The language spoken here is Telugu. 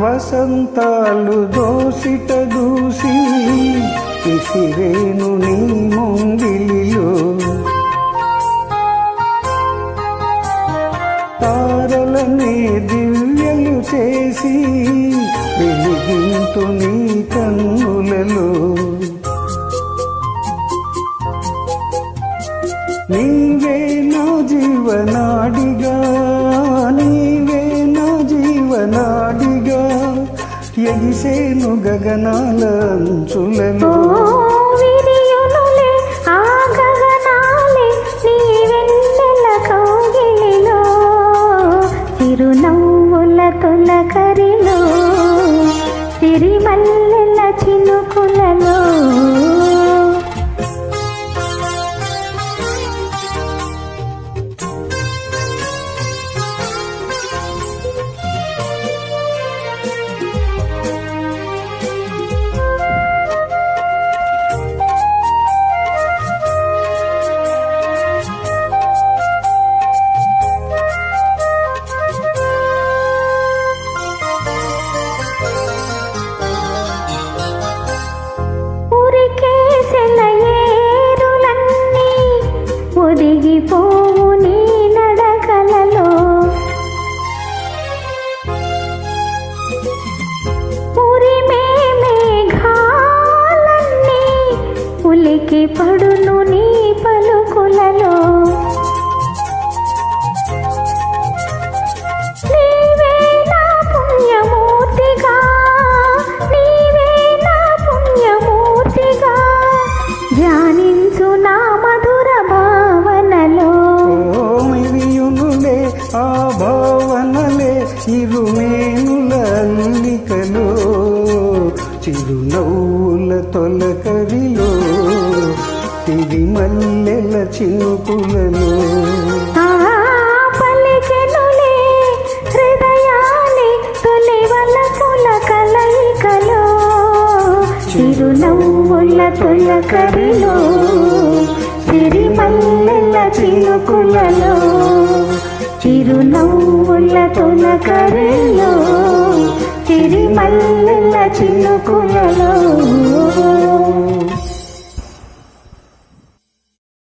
వసంతాలు దోసిట దూసి విసిరేను నీ ముంగిలిలో. తారలనే దివ్యలు చేసి వెలిగింతు నీ కన్నులలో. నీవే నా జీవనాడిగా ఎగిసేను గగనాల అంచులలో ఉలికి పడును నీ పలుకులలో. నీవే నా పుణ్యమూర్తిగా చిరునవ్వుల తొలకరిలో సిరిమల్లెల చినుకులలో చిరునవ్వుల తొలకరిలో సిరిమల్లెల చినుకులలో. చిరునవ్వుల తొలకరిలో సిరిమల్లెల చినుకులలో